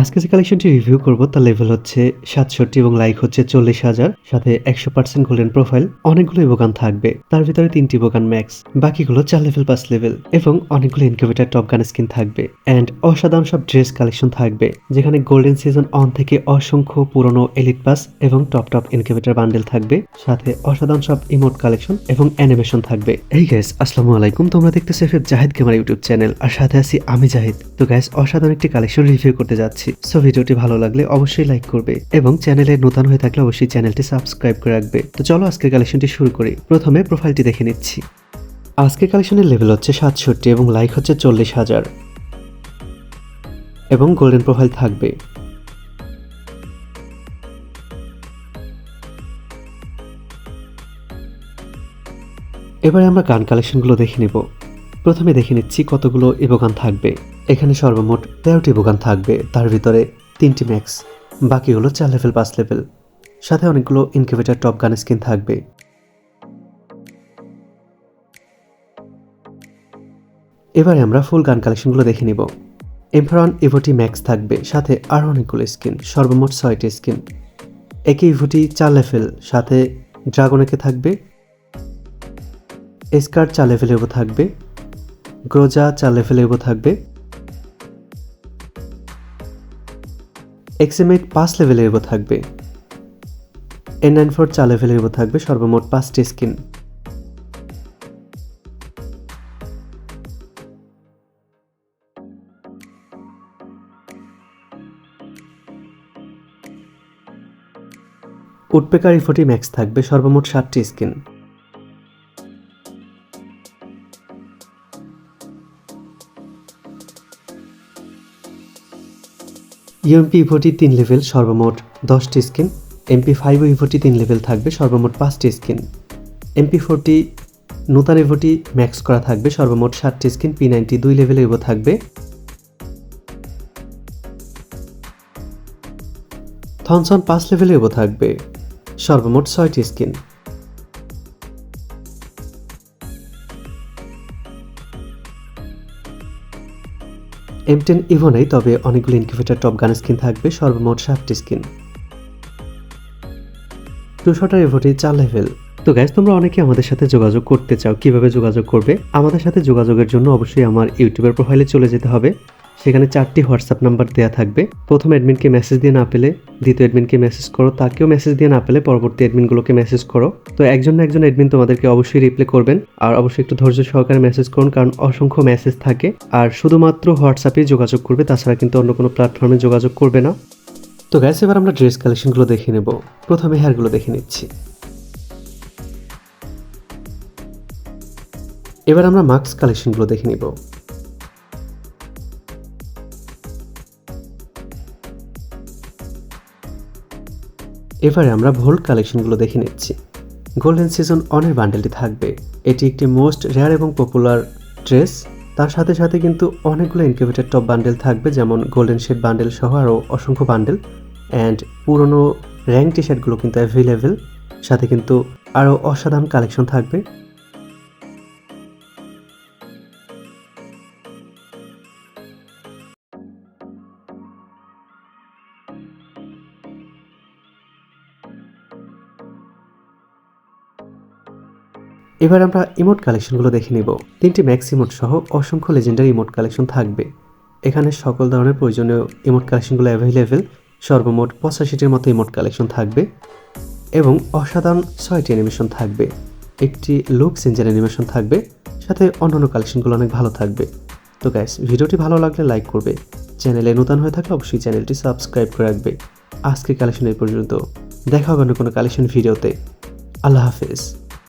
আজকে যে কালেকশনটি রিভিউ করব, তার লেভেল হচ্ছে সাতষট্টি এবং লাইক হচ্ছে চল্লিশ হাজার, সাথে একশো পার্সেন্ট গোল্ডেন প্রোফাইল অনেকগুলো বোগান থাকবে। তার ভিতরে তিনটি বোগান ম্যাক্স বাকিগুলো চার লেভেল পাঁচ লেভেল এবং অনেকগুলো ইনকিউবেটার টপ গান স্কিন থাকবে। অ্যান্ড অসাধারণ সব ড্রেস কালেকশন থাকবে, যেখানে গোল্ডেন সিজন অন থেকে অসংখ্য পুরনো এলিট পাস এবং টপ টপ ইনকিউবেটার বান্ডেল থাকবে, সাথে অসাধারণ সব ইমোট কালেকশন এবং অ্যানিমেশন থাকবে। এই গ্যাস আসসালামু আলাইকুম, তোমরা দেখতেছো জাহিদ গেমার ইউটিউব চ্যানেল আর সাথে আছি আমি জাহিদ তো গ্যাস অসাধারণ একটি কালেকশন রিভিউ করতে যাচ্ছি। সো ভিডিওটি ভালো লাগলে অবশ্যই লাইক করবে এবং চ্যানেলে নতুন হয়ে থাকলে অবশ্যই চ্যানেলটি সাবস্ক্রাইব করে রাখবে। তো চলো আজকের কালেকশনটি শুরু করি। প্রথমে প্রোফাইলটি দেখে নিচ্ছি। আজকের কালেকশনের লেভেল হচ্ছে সাতষট্টি এবং লাইক হচ্ছে চল্লিশ হাজার। এবং গোল্ডেন প্রোফাইল থাকবে। এবারে আমরা গান কালেকশনগুলো দেখে নেব। প্রথমে দেখে নিচ্ছি কতগুলো ইবোগান থাকবে। এখানে সর্বমোট তেরোটি ইবোগান থাকবে, তার ভিতরে তিনটি ম্যাক্স, বাকি হলো চার লেভেল পাঁচ লেভেল সাথে অনেকগুলো ইনকিউবেটার টপ গান স্কিন থাকবে। এবারে আমরা ফুল গান কালেকশনগুলো দেখে নিব। এমফরন ইভোটি ম্যাক্স থাকবে, সাথে আরও অনেকগুলো স্কিন সর্বমোট ছয়টি স্কিন একে ইভোটি চার লেভেল সাথে ড্রাগনেকে থাকবে। এসকার চার উপর থাকবে। গ্রোজা চার লেভেলের উপর থাকবে এক্সএমএইট পাঁচ লেভেলের উপর থাকবে। এন নাইন ফোর চার লেভেলের উপর থাকবে সর্বমোট পাঁচটি স্কিন উডপেকার ইফোটি ম্যাক্স থাকবে সর্বমোট ষাটটি স্কিন ইউএমপি ইভোটি তিন লেভেল সর্বমোট দশটি স্কিন এমপি ফাইভ ইভোটি তিন লেভেল থাকবে, সর্বমোট পাঁচটি স্কিন এমপি ফোরটি নূতন ইভোটি ম্যাক্স করা থাকবে, সর্বমোট ষাটটি স্কিন পি নাইনটি দুই লেভেলে ইভো থাকবে। থনসন পাঁচ লেভেলে ইভো থাকবে, সর্বমোট ছয়টি স্কিন এম টেন ইভো নেই, তবে অনেকগুলো ইনকিউবেটার টপ গান স্কিন থাকবে, সর্বমোট সাতটি স্কিন দুশোটা ইভোটি চার লেভেল তো গ্যাস তোমরা অনেকে আমাদের সাথে যোগাযোগ করতে চাও, কীভাবে যোগাযোগ করবে? আমাদের সাথে যোগাযোগের জন্য অবশ্যই আমার ইউটিউবের প্রোফাইলে চলে যেতে হবে। সেখানে চারটি হোয়াটসঅ্যাপ নাম্বার দেওয়া থাকবে। প্রথম অ্যাডমিনকে মেসেজ দিয়ে না পেলে, দ্বিতীয় অ্যাডমিনকে মেসেজ করো, তাকেও মেসেজ দিয়ে না পেলে পরবর্তী অ্যাডমিনগুলোকে মেসেজ করো। তো একজন না একজন অ্যাডমিন তোমাদেরকে অবশ্যই রিপ্লাই করবেন। আর অবশ্যই একটু ধৈর্য সহকারে মেসেজ করুন, কারণ অসংখ্য মেসেজ থাকে। আর শুধুমাত্র হোয়াটসঅ্যাপেই যোগাযোগ করবে, তাছাড়া কিন্তু অন্য কোনো প্ল্যাটফর্মে যোগাযোগ করবে না। তো গ্যাস এবার আমরা ড্রেস কালেকশনগুলো দেখে নেব। প্রথমে হেয়ারগুলো দেখে নিচ্ছি। এবার আমরা মাস্ক কালেকশনগুলো দেখে নিব। এবারে আমরা ভোল্ট কালেকশনগুলো দেখে নিচ্ছি। গোল্ডেন সিজন অনের বান্ডেলটি থাকবে। এটি একটি মোস্ট রেয়ার এবং পপুলার ড্রেস তার সাথে সাথে কিন্তু অনেকগুলো ইনকিউবেটার টপ বান্ডেল থাকবে, যেমন গোল্ডেন শেড বান্ডেল সহ আরও অসংখ্য বান্ডেল অ্যান্ড পুরনো র্যাঙ্ক টি শার্টগুলো কিন্তু অ্যাভেলেবেল সাথে কিন্তু আরও অসাধারণ কালেকশন থাকবে। এবার আমরা ইমোট কালেকশনগুলো দেখে নিব। তিনটি ম্যাক্স ইমোট সহ অসংখ্য লেজেন্ডারি ইমোট কালেকশন থাকবে। এখানে সকল ধরনের প্রয়োজনীয় ইমোট কালেকশনগুলো অ্যাভেলেবেল সর্বমোট পঁচাশিটির মতো ইমোট কালেকশন থাকবে এবং অসাধারণ ছয়টি অ্যানিমেশন থাকবে। একটি লুক চেঞ্জের অ্যানিমেশন থাকবে, সাথে অন্যান্য কালেকশনগুলো অনেক ভালো থাকবে। তো গ্যাস ভিডিওটি ভালো লাগলে লাইক করবে। চ্যানেলে নতুন হয়ে থাকলে অবশ্যই চ্যানেলটি সাবস্ক্রাইব করে রাখবে। আজকের কালেকশন এই পর্যন্ত। দেখা হবে অন্য কোনো কালেকশন ভিডিওতে আল্লাহ হাফেজ।